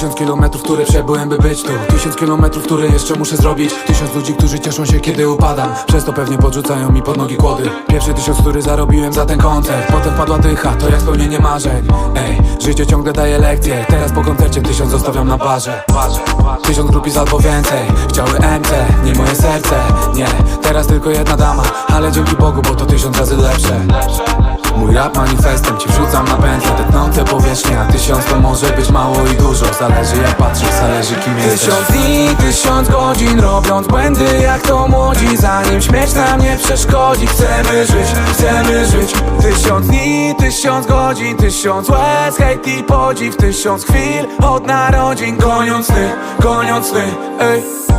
Tysiąc kilometrów, które przebyłem, by być tu. Tysiąc kilometrów, które jeszcze muszę zrobić. Tysiąc ludzi, którzy cieszą się, kiedy upadam. Przez to pewnie podrzucają mi pod nogi kłody. Pierwszy tysiąc, który zarobiłem za ten koncert. Potem wpadła dycha, to jak spełnienie marzeń Ej, życie ciągle daje lekcje. Teraz po koncercie tysiąc zostawiam na barze. Tysiąc grupiz albo więcej. Chciały MC, nie moje serce. Nie, teraz tylko jedna dama. Ale dzięki Bogu, bo to tysiąc razy lepsze. Mój rap manifestem ci wrzucam na pętlę powierzchnia. Tysiąc to może być mało i dużo. Zależy jak patrzysz, zależy kim jesteś. Tysiąc dni, tysiąc godzin Robiąc błędy jak to młodzi. Zanim śmierć nam nie przeszkodzi Chcemy żyć, chcemy żyć. Tysiąc dni, tysiąc godzin Tysiąc łez, hejt i podziw. Tysiąc chwil od narodzin Goniąc sny, goniąc sny. Ej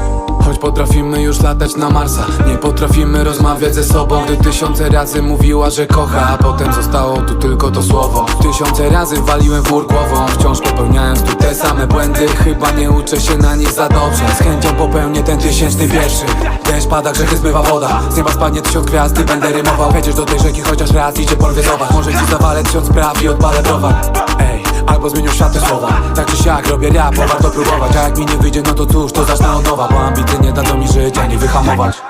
Choć potrafimy już latać na Marsa Nie potrafimy rozmawiać ze sobą. Gdy tysiące razy mówiła, że kocha A potem zostało tu tylko to słowo. Tysiące razy waliłem w głową Wciąż popełniając tu te same błędy. Chyba nie uczę się na nich za dobrze. Z chęcią popełnię ten tysięczny pierwszy Deszcz pada, grzechy zmywa woda. Z nieba spadnie tysiąc gwiazd i będę rymował. Wejdziesz do tej rzeki chociaż raz i cię porwie zobacz. Może ci zawalę tysiąc spraw i odpalę browar albo zmienią te słowa. Tak czy siak robię rap, bo warto próbować. A jak mi nie wyjdzie, no to cóż, to zacznę od nowa Bo ambicje nie dadzą mi żyć, ani wyhamować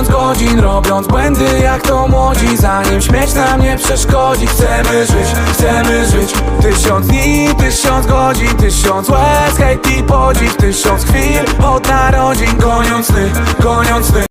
tysiąc godzin Robiąc błędy jak to młodzi Zanim śmierć nam nie przeszkodzi. Chcemy żyć, chcemy żyć. Tysiąc dni, tysiąc godzin Tysiąc łez, hejt i podziw Tysiąc chwil od narodzin Goniąc sny, goniąc sny